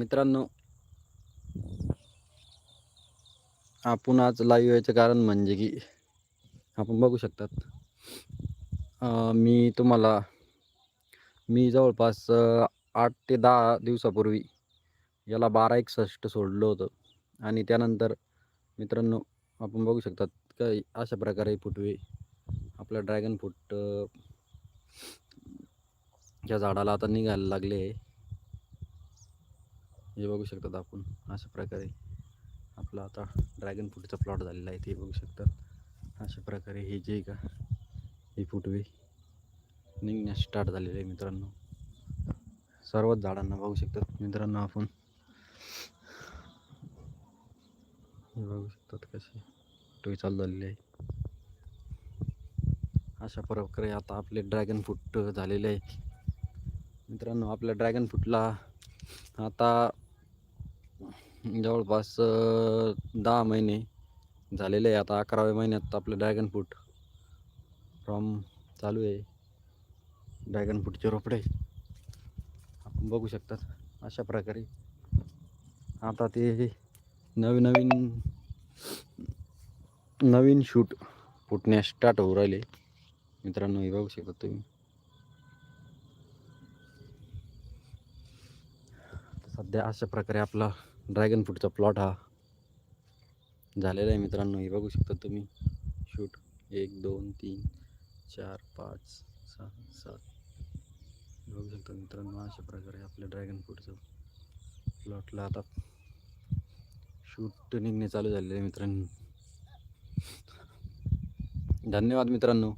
मित्रांनो आपण आज लाईव्ह यायचं कारण म्हणजे की आपण बघू शकतात. मी तुम्हाला मी जवळपास आठ ते दहा दिवसापूर्वी याला बारा एकसष्ट सोडलं होतं. आणि त्यानंतर मित्रांनो आपण बघू शकतात काही अशा प्रकारे फुटवे आपलं ड्रॅगन फ्रूट या झाडाला आता निघायला लागले आहे. हे बघू शकतात आपण अशा प्रकारे आपला आता ड्रॅगन फ्रूटचा प्लॉट झालेला आहे ते बघू शकतात. अशा प्रकारे हे जे का हे फुटवे निघण्यास स्टार्ट झालेले आहे मित्रांनो. सर्वच झाडांना बघू शकतात. मित्रांनो आपण हे बघू शकतात कसे फुटवे चालू झालेले आहे. अशा प्रकारे आता आपले ड्रॅगन फ्रूट झालेले आहे. मित्रांनो आपल्या ड्रॅगन फ्रूटला आता जवळपास दहा महिने झालेले आहे. आता अकराव्या महिन्यात आपलं ड्रॅगन फ्रूट फ्रॉम चालू आहे. ड्रॅगन फ्रूटचे रोपडे. आपण बघू शकतात अशा प्रकारे. आता ते नवीन नवीन नवीन शूट फुटण्यास स्टार्ट होऊ राहिले. मित्रांनो हे बघू शकता तुम्ही. सध्या अशा प्रकारे आपला ड्रॅगन फ्रूटचा प्लॉट हा झालेला आहे मित्रांनो. हे बघू शकता तुम्ही. शूट एक दोन तीन चार पाच सहा सात. बघू शकता मित्रांनो अशा प्रकारे आपल्या ड्रॅगन फ्रूटचं प्लॉटला आता शूट निघणे चालू झालेलं आहे मित्रांनो. धन्यवाद मित्रांनो.